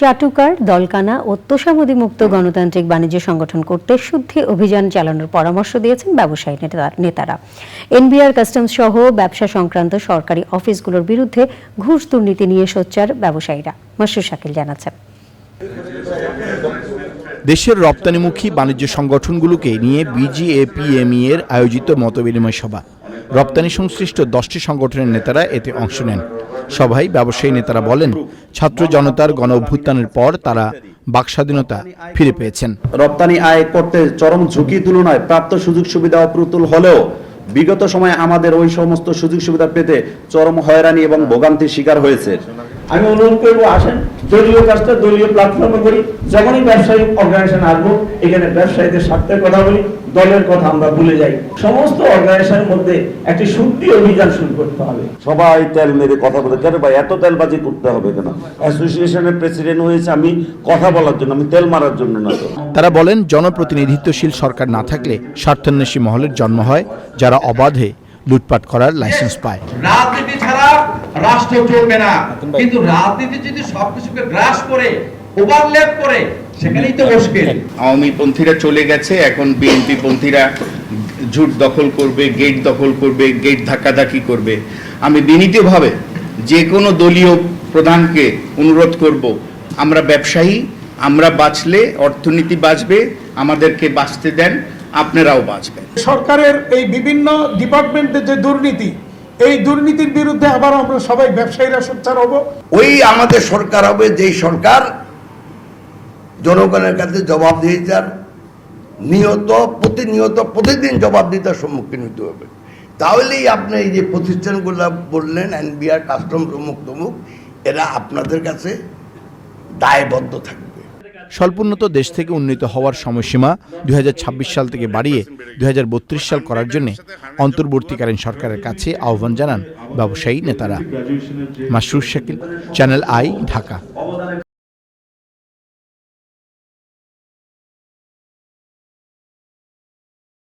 চাটুকার, দলকানা ও তোষামদি মুক্ত গণতান্ত্রিক বাণিজ্য সংগঠন করতে শুদ্ধি অভিযান চালানোর পরামর্শ দিয়েছেন ব্যবসায়ী নেতা- নেতারা। এনবিআর কাস্টমস সহ ব্যবসা সংক্রান্ত সরকারি অফিসগুলোর বিরুদ্ধে ঘুষ দুর্নীতি নিয়ে সোচ্চার ব্যবসায়ীরা। মাসুর শাকিল জানাচ্ছেন। দেশের রপ্তানিমুখী বাণিজ্য সংগঠনগুলোকে নিয়ে বিজিএপিএমই এর আয়োজিত মতবিনিময় সভা। রপ্তানি সংশ্লিষ্ট দশটি সংগঠনের নেতারা এতে অংশ নেন। সভায় ব্যবসায়ী নেতারা বলেন, ছাত্র জনতার গণ অভ্যুত্থানের পর তারা বাকস্বাধীনতা ফিরে পেয়েছেন। রপ্তানি আয় করতে চরম ঝুঁকি তুলনায় প্রাপ্ত সুযোগ সুবিধা অপ্রতুল হলেও বিগত সময়ে আমাদের ওই সমস্ত সুযোগ সুবিধা পেতে চরম হয়রানি এবং ভোগান্তির শিকার হয়েছে। আমি অনুরোধ করব আসেন। দলীয় কাজটা দলীয় প্ল্যাটফর্মে করি। যখনই ব্যবসায়ী অর্গানাইজেশন আসব এখানে ব্যবসায়ীদের স্বার্থের কথা বলি দলের কথা আমরা ভুলে যাই। সমস্ত অর্গানাইজেশনের মধ্যে একটি শুদ্ধি অভিযান শুরু করতে হবে। সবাই তেল মেরে কথা বলে কেন ভাই এত তেলবাজি করতে হবে কেন? অ্যাসোসিয়েশনের প্রেসিডেন্ট হয়েছে আমি কথা বলার জন্য আমি তেল মারার জন্য না তারা বলেন জনপ্রতিনিধিত্বশীল সরকার না থাকলে স্বার্থান্বেষী মহলের জন্ম হয় যারা অবাধে লুটপাট করার লাইসেন্স পায়। রাজনীতি ছাড়া রাষ্ট্র চলবে না। কিন্তু রাজনীতি যদি সবকিছুকে গ্রাস করে ওভারল্যাপ করে সেখানেই তো মুশকিল। আওয়ামী পন্থীরা চলে গেছে এখন বিএনপি পন্থীরা ঝুট দখল করবে গেট দখল করবে গেট ধাক্কাধাক্কি করবে। আমি বিনীতভাবে যে কোনো দলীয় প্রধানকে অনুরোধ করব আমরা ব্যবসায়ী আমরা বাঁচলে অর্থনীতি বাঁচবে আমাদেরকে বাঁচতে দেন আপনারাও বাঁচবেন। সরকারের এই বিভিন্ন ডিপার্টমেন্টের যে দুর্নীতি এই দুর্নীতির বিরুদ্ধে আবার আমরা সবাই ব্যবসায়ীরা সোচ্চার হব। ওই আমাদের সরকার হবে, যেই সরকার জনগণের কাছে জবাব দিয়ে জবাবদিহিতার নিয়ত প্রতিনিয়ত প্রতিদিন জবাবদিহিতার সম্মুখীন হতে হবে। তাহলেই আপনি এই যে প্রতিষ্ঠানগুলো বললেন, এনবিআর কাস্টম প্রমুখ তমুক এরা আপনাদের কাছে দায়বদ্ধ থাকবে। স্বল্পোন্নত দেশ থেকে উন্নীত হওয়ার সময়সীমা দুই হাজার ছাব্বিশ সাল থেকে বাড়িয়ে দু হাজার বত্রিশ সাল করার জন্য অন্তর্বর্তীকালীন সরকারের কাছে আহ্বান জানান ব্যবসায়ী নেতারা। Masroor Shakil Channel I Dhaka